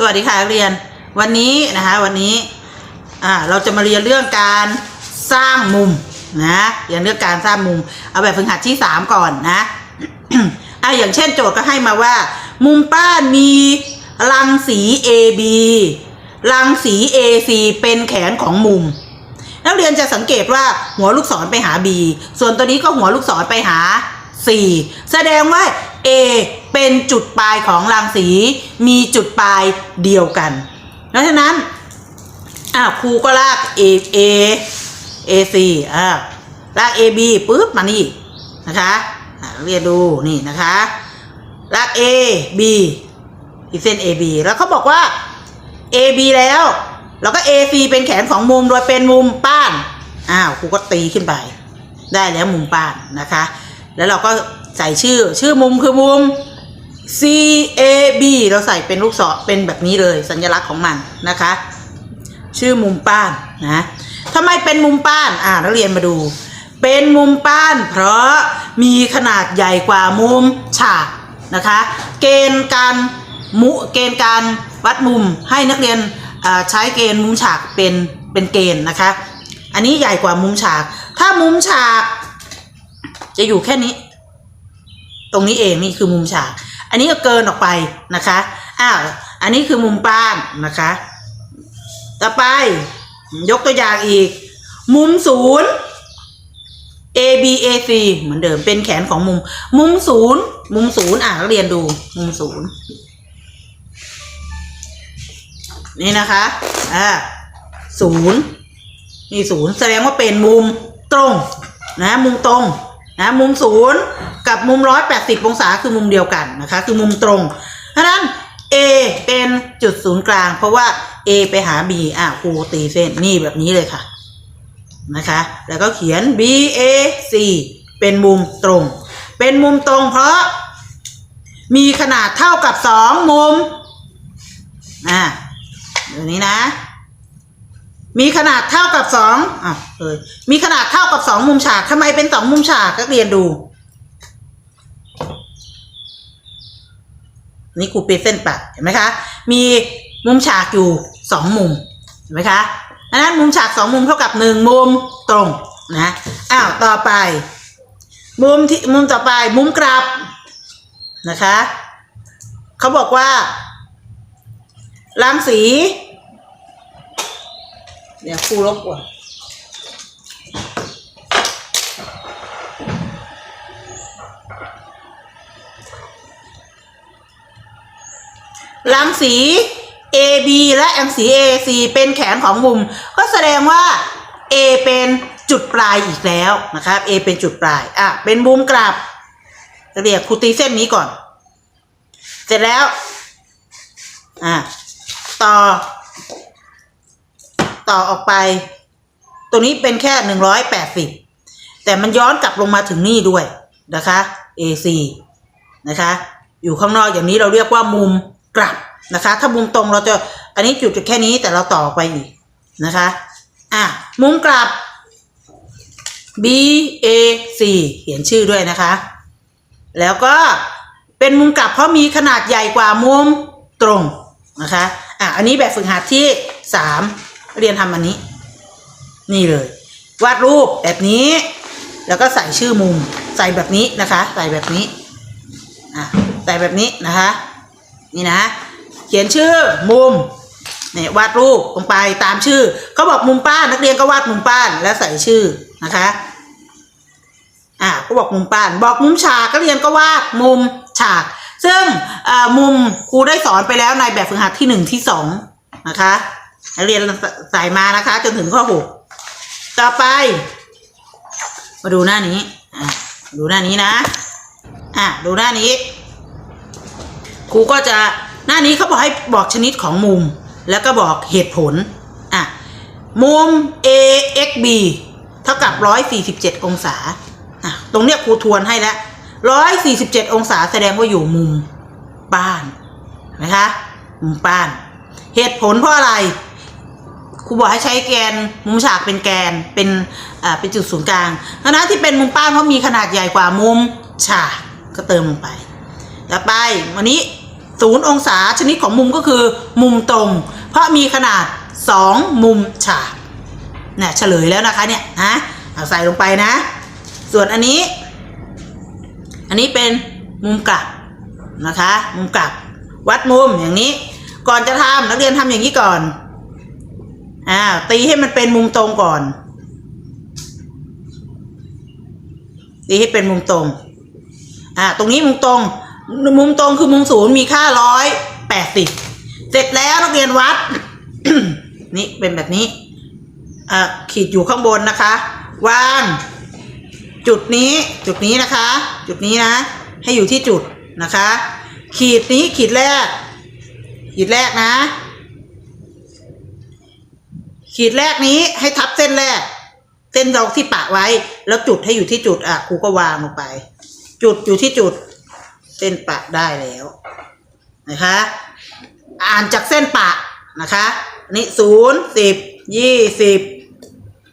สวัสดีค่ะนักเรียนวันนี้นะคะวันนี้อ่าเราจะมาเรียนเรื่องการสร้างมุมนะเรียนเรื่องการสร้างมุม เอาแบบฝึกหัดที่สามก่อนนะอะอย่างเช่นโจทย์ก็ให้มาว่า มุมป้านมีรังสี AB รังสี AC เป็นแขนของมุม นักเรียนจะสังเกตว่าหัวลูกศรไปหา B ส่วนตัวนี้ก็หัวลูกศรไปหา C แสดงว่า A เป็นจุดปลายของรังสีมีจุดปลายเดียวกัน เพราะฉะนั้นอ้าวครูก็ลาก A A A C อ่าลาก A B ปุ๊บมานี่นะคะเรียนดูนี่นะคะลาก A B อีกเส้น A B แล้วเขาบอกว่า A B แล้ว แล้วก็ A C เป็นแขนของมุมโดยเป็นมุมป้านอ้าวครูก็ตีขึ้นไป ได้แล้วมุมป้านนะคะ แล้วเราก็ใส่ชื่อชื่อมุมคือมุม C A B เราใส่เป็นลูกศรเป็นแบบนี้เลยสัญลักษณ์ของมันนะคะ ชื่อมุมป้านนะทำไมเป็นมุมป้านอ่านักเรียนมาดู เป็นมุมป้าน เพราะมีขนาดใหญ่กว่ามุมฉากนะคะ เกณฑ์การมุเกณฑ์การวัดมุมให้นักเรียนใช้เกณฑ์มุมฉากเป็นเป็นเกณฑ์นะคะ อันนี้ใหญ่กว่ามุมฉาก ถ้ามุมฉาก จะอยู่แค่นี้ ตรงนี้เองนี่คือมุมฉาก อันนี้ก็เกินออกไปนะคะอ้าวอันนี้คือมุมป้านนะคะ ต่อไปยกตัวอย่างอีก มุมศูนย์ A B A C เหมือนเดิมเป็นแขนของมุม มุมศูนย์มุมศูนย์อะนักเรียนดูมุมศูนย์นี่นะคะอ่าศูนย์นี่ศูนย์แสดงว่าเป็นมุมตรงนะมุมตรง นะมุมศูนย์กับมุมร้อยแปดสิบองศาคือมุมเดียวกันนะคะคือมุมตรงเพราะนั้น A เป็นจุดศูนย์กลาง เพราะว่า A ไปหา B อะครูตีเส้นนี่แบบนี้เลยค่ะนะคะแล้วก็เขียน B A C เป็นมุมตรง เป็นมุมตรงเพราะมีขนาดเท่ากับสองมุมอะเดี๋ยวนี้นะ มีขนาดเท่ากับสองอะเออมีขนาดเท่ากับสองมุมฉากทำไมเป็นสองมุมฉากก็เรียนดู นี่ครูเปเส้นปัดเห็นไหมคะ มีมุมฉากอยู่สองมุมเห็นไหมคะดังนั้นมุมฉากสองมุมเท่ากับหนึ่งมุมตรงนะอ้าวต่อไป มุมที่มุมต่อไปมุมกลับนะคะเขาบอกว่ารังสี เดี๋ยวครูรบกวนรังสี AB และรังสี AC เป็นแขนของมุม ก็แสดงว่า A เป็นจุดปลายอีกแล้วนะครับ A เป็นจุดปลาย อะ เป็นมุมกลับเรียกครูตีเส้นนี้ก่อน เสร็จแล้ว อะ ต่อ ต่อออกไปตรงนี้เป็นแค่หนึ่งร้อยแปดสิบแต่มันย้อนกลับลงมาถึงนี่ด้วยนะคะ AC นะคะ อยู่ข้างนอกอย่างนี้เราเรียกว่ามุมกลับนะคะ ถ้ามุมตรงเราจะอันนี้จุดแค่นี้แต่เราต่อไปอีกนะคะอะมุมกลับ B A C เขียนชื่อด้วยนะคะ แล้วก็เป็นมุมกลับเพราะมีขนาดใหญ่กว่ามุมตรงนะคะอะอันนี้แบบฝึกหัดที่สาม เรียนทำอันนี้ นี่เลย วาดรูปแบบนี้ แล้วก็ใส่ชื่อมุม ใส่แบบนี้นะคะ ใส่แบบนี้อะใส่แบบนี้นะคะ นี่นะ เขียนชื่อมุมเนี่ยวาดรูปลงไปตามชื่อเขาบอกมุมป้านนักเรียนก็วาดมุมป้านแล้วใส่ชื่อนะคะอ่าก็บอกมุมป้าน บอกมุมฉากก็เรียนก็วาดมุมฉาก ซึ่งมุมครูได้สอนไปแล้วในแบบฝึกหัดที่หนึ่งที่สองนะคะ นักเรียนใส่มานะคะ จนถึงข้อหกต่อไป มาดูหน้านี้อ่าดูหน้านี้นะอะดูหน้านี้ ครูก็จะหน้านี้เขาบอกให้บอกชนิดของมุม แล้วก็บอกเหตุผลอะมุม AXB เท่ากับ 147 องศาอะตรงเนี้ยครูทวนให้แล้ว 147 องศาแสดงว่าอยู่มุมป้านนะคะมุมป้าน เหตุผลเพราะอะไร ครูบอกให้ใช้แกนมุมฉากเป็นแกนเป็นอ่าเป็นจุดศูนย์กลางเพราะนั้นที่เป็นมุมป้านเพราะมีขนาดใหญ่กว่ามุมฉากก็เติมลงไปต่อไปวันนี้ศูนย์องศาชนิดของมุมก็คือมุมตรง เพราะมีขนาดสองมุมฉากเนี่ยเฉลยแล้วนะคะเนี่ยนะเอาใส่ลงไปนะ ส่วนอันนี้ อันนี้เป็นมุมกลับนะคะ มุมกลับวัดมุมอย่างนี้ ก่อนจะทำนักเรียนทำอย่างนี้ก่อน อ่าตีให้มันเป็นมุมตรงก่อน ตีให้เป็นมุมตรง อ่า ตรงนี้มุมตรง มุมตรงคือมุมศูนย์มีค่าร้อยแปดสิบเสร็จแล้วนักเรียนวัด นี่เป็นแบบนี้ อ่าขีดอยู่ข้างบนนะคะ วาง จุดนี้ จุดนี้นะคะ จุดนี้นะ ให้อยู่ที่จุดนะคะ ขีดนี้ขีดแรก ขีดแรกนะ ขีดแรกนี้ให้ทับเส้นแรก เส้นเราที่ปะไว้ แล้วจุดให้อยู่ที่จุดอะครูก็วางลงไป จุดอยู่ที่จุด เส้นปะได้แล้วนะคะ อ่านจากเส้นปะนะคะนนี่ศูนย์สิบยี่สิบ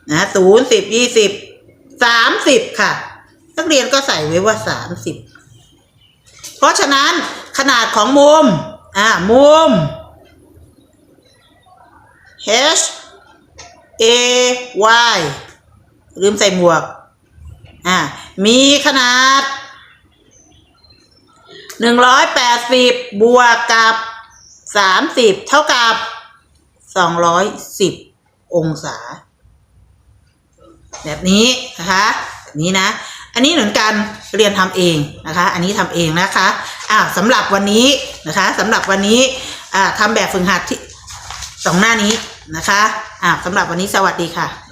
นะศูนย์สิบยี่สิบสามสิบค่ะ นักเรียนก็ใส่ไว้ว่าสามสิบเพราะฉะนั้นขนาดของมุม อ่า มุม H A Y ลืมใส่หมวก อ่า มีขนาดหนึ่งร้อยแปดสิบบวกกับสามสิบเท่ากับสองร้อยสิบองศา แบบนี้นะคะแบบนี้นะ อันนี้เหมือนกันเรียนทำเองนะคะ อันนี้ทำเองนะคะอ้าวสำหรับวันนี้นะคะสำหรับวันนี้อ่าทำแบบฝึกหัดที่สองหน้านี้ นะคะอ่าสำหรับวันนี้สวัสดีค่ะ